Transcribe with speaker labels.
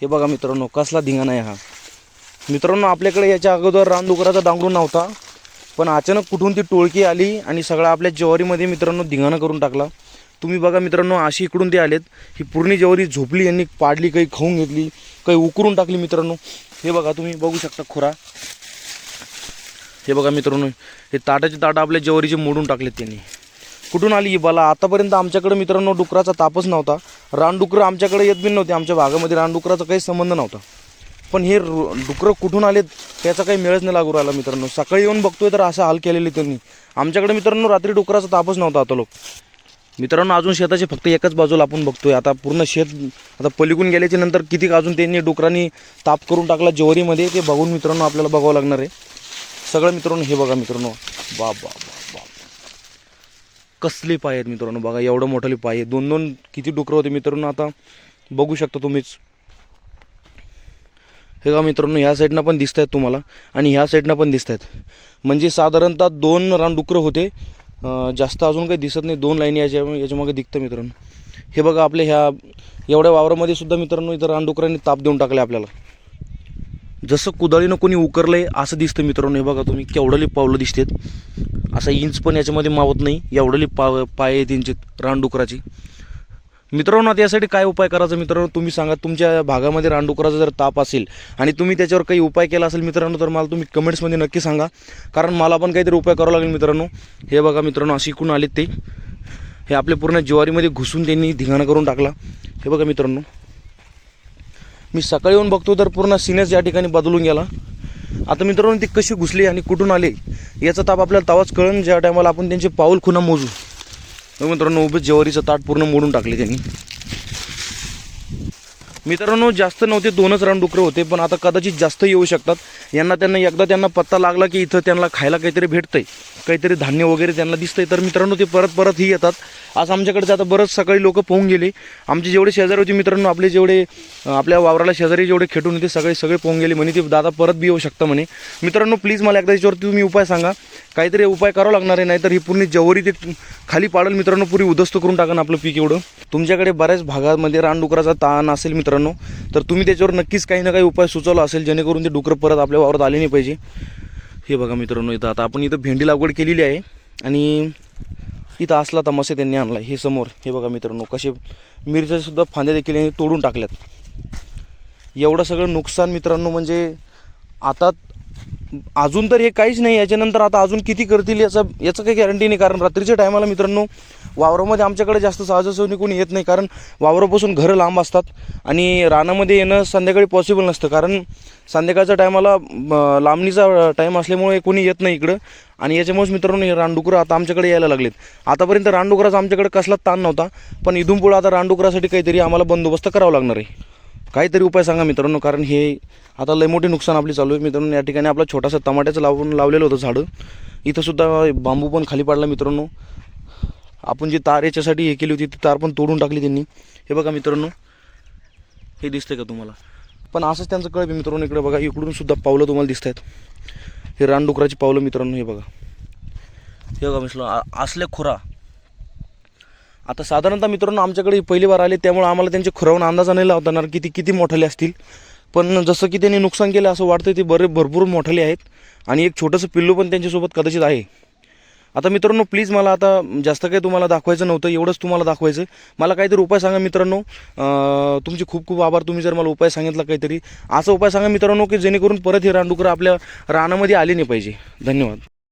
Speaker 1: हे बघा मित्रांनो कसला धिंगाणा आहे हा. मित्रांनो आपल्याकडे याच्या अगोदर रानडुकराचा डांगरू नव्हता पण अचानक कुठून ती टोळकी आली आणि सगळा आपल्या ज्वारीमध्ये मित्रांनो धिंगाणा करून टाकला. तुम्ही बघा मित्रांनो अशी इकडून ते आलेत. ही पूर्ण ज्वारी झोपली यांनी पाडली काही खाऊन घेतली काही उकरून टाकली मित्रांनो. हे बघा तुम्ही बघू शकता खुरा. हे बघा मित्रांनो हे ताटाचे ताटं आपल्या ज्वारीचे मोडून टाकलेत त्यांनी. कुठून आली ही बाला? आतापर्यंत आमच्याकडे मित्रांनो डुकराचा तापच नव्हता. रानडुकरं आमच्याकडे येत बी नव्हते आमच्या भागामध्ये. रानडुकराचा काही संबंध नव्हता. पण हे रु- डुकरं कुठून आलेत त्याचा काही मेळच नाही लागू राहिला मित्रांनो. सकाळी येऊन बघतोय तर असं हाल केलेले त्यांनी. आमच्याकडे मित्रांनो रात्री डुकराचा तापच नव्हता आता लोक. मित्रांनो अजून शेताचे फक्त एकच बाजूला आपण बघतोय. आता पूर्ण शेत आता पलीकडून गेल्याच्यानंतर किती अजून त्यांनी डुकरांनी ताप करून टाकला ज्वारीमध्ये ते बघून मित्रांनो आपल्याला बघावं लागणार आहे. सगळं मित्रांनो हे बघा मित्रांनो. बाप बाप. कसले पाय आहेत मित्रांनो? बघा एवढं मोठाले पाय आहे दोन दोन किती डुकरं होते मित्रांनो? आता बघू शकता तुम्हीच. हे का मित्रांनो ह्या साईडनं पण दिसत आहेत तुम्हाला आणि ह्या साईडनं पण दिसत आहेत म्हणजे साधारणतः दोन रानडुकरं होते. जास्त अजून काही दिसत नाही. दोन लाईनी याच्या याच्यामागे दिखतं मित्रांनो. हे बघा आपल्या ह्या एवढ्या वावरामध्ये सुद्धा मित्रांनो इथं रानडुकरांनी ताप देऊन टाकले आपल्याला. जसं कुदळीनं कोणी उकरलंय असं दिसतं मित्रांनो. हे बघा तुम्ही केवढली पावलं दिसतात. असा इंच पण याच्यामध्ये मावत नाही. एवढली पा पाय आहे त्यांची रानडुकराची. मित्रांनो आता यासाठी काय उपाय करायचा? मित्रांनो तुम्ही सांगा. तुमच्या भागामध्ये रानडुकराचा जर ताप असेल आणि तुम्ही त्याच्यावर काही उपाय केला असेल मित्रांनो तर मला तुम्ही कमेंट्समध्ये नक्की सांगा. कारण मला पण काहीतरी उपाय करावा लागेल मित्रांनो. हे बघा मित्रांनो अशी इकडून आलेत ते. हे आपल्या पूर्ण ज्वारीमध्ये घुसून त्यांनी धिंगाणा करून टाकला. हे बघा मित्रांनो. मी सकाळी येऊन बघतो तर पूर्ण सिनेस या ठिकाणी बदलून गेला. आता मित्रांनो ती कशी घुसली आणि कुठून आले याचा ताप आपल्याला तवाच कळण ज्या टायमाला आपण त्यांचे पाऊल खुना मोजू. मित्रांनो उभे जेवारीचं ताट पूर्ण मोडून टाकले त्यांनी. मित्रांनो जास्त नव्हते दोनच रानडुकरं होते पण आता कदाचित जास्त येऊ शकतात. यांना त्यांना एकदा त्यांना पत्ता लागला की इथं त्यांना खायला काहीतरी भेटतंय काहीतरी धान्य वगैरे त्यांना दिसतंय. तर मित्रांनो ते परत परतही येतात. आज आमच्याकडे आता बरंच सकाळी लोक पोहून गेले. आमचे जेवढे शेजारी होते मित्रांनो आपले जेवढे आपल्या वावराला शेजारी जेवढे खेटून होते सगळे सगळे पोहून गेले म्हणे. ते दादा परत बी येऊ शकता म्हणे. मित्रांनो प्लीज मला एकदा याच्यावरती तुम्ही उपाय सांगा. काहीतरी उपाय करावा लागणार आहे नाहीतर ही पूर्ण जवरी ते खाली पाडल मित्रांनो पुरी उद्ध्वस्त करून टाकणं आपलं पीक एवढं. तुमच्याकडे बऱ्याच भागामध्ये रानडुकराचा ताण असेल मित्रांनो मित्रांनो तर तुम्ही त्याच्यावर नक्कीच काही ना काही उपाय सुचवला असेल जेणेकरून ते डुकरं परत आपल्या वावरात आले नाही पाहिजे. हे बघा मित्रांनो इथं आता आपण इथं भेंडी लागवड केलेली आहे आणि इथं असला तमाशा त्यांनी आणला. हे समोर हे बघा मित्रांनो कसे मिरच्यासुद्धा फांद्या देखील यांनी तोडून टाकल्यात. एवढं सगळं नुकसान मित्रांनो म्हणजे आता अजून तर हे काहीच नाही. याच्यानंतर आता अजून किती करतील याचा याचं काही गॅरंटी नाही. कारण रात्रीच्या टायमाला मित्रांनो वावरामध्ये आमच्याकडे जास्त सहजासहजी कोणी येत नाही कारण वावरापासून घरं लांब असतात आणि रानामध्ये येणं संध्याकाळी पॉसिबल नसतं कारण संध्याकाळच्या टायमाला लांबणीचा टाईम असल्यामुळे कोणी येत नाही इकडं. आणि याच्यामुळेच मित्रांनो हे रानडुकरं आता आमच्याकडे यायला लागलेत. आतापर्यंत रानडुकराचा आमच्याकडे कसलाच ताण नव्हता पण इथून पुढं आता रानडुकरासाठी काहीतरी आम्हाला बंदोबस्त करावा लागणार आहे. काहीतरी उपाय सांगा मित्रांनो कारण हे आता लय मोठे नुकसान आपली चालू आहे. मित्रांनो या ठिकाणी आपला छोटासा टमाट्याचं लावून लावलेलं होतं झाडं. इथंसुद्धा बांबू पण खाली पडला मित्रांनो. आपण जी तार याच्यासाठी हे केली होती ती तार पण तोडून टाकली त्यांनी. हे बघा मित्रांनो हे दिसतंय का तुम्हाला? पण असंच त्यांचं कळ मित्रांनो इकडे बघा इकडून सुद्धा पावलं तुम्हाला दिसत आहेत हे रानडुकराची पावलं मित्रांनो हे बघा. हे बघा मित्रांनो असल्या खुरा. आता साधारणतः मित्रांनो आमच्याकडे पहिली बार आले त्यामुळे आम्हाला त्यांचे खुरावून अंदाजा नाही लावता येणार किती किती मोठाले असतील. पण जसं की त्यांनी नुकसान केलं असं वाटतं ते बरे भरपूर मोठाले आहेत. आणि एक छोटंसं पिल्लू पण त्यांच्यासोबत कदाचित आहे. आता मित्रांनो प्लीज मला आता जास्त काही तुम्हाला दाखवायचं नव्हतं एवढंच तुम्हाला दाखवायचं. मला काहीतरी उपाय सांगा मित्रांनो. तुमचे खूप खूप आभार. तुम्ही जर मला उपाय सांगितला काहीतरी. असा उपाय सांगा मित्रांनो की जेणेकरून परत हे रानडुकरं आपल्या रानामध्ये आले नाही पाहिजे. धन्यवाद.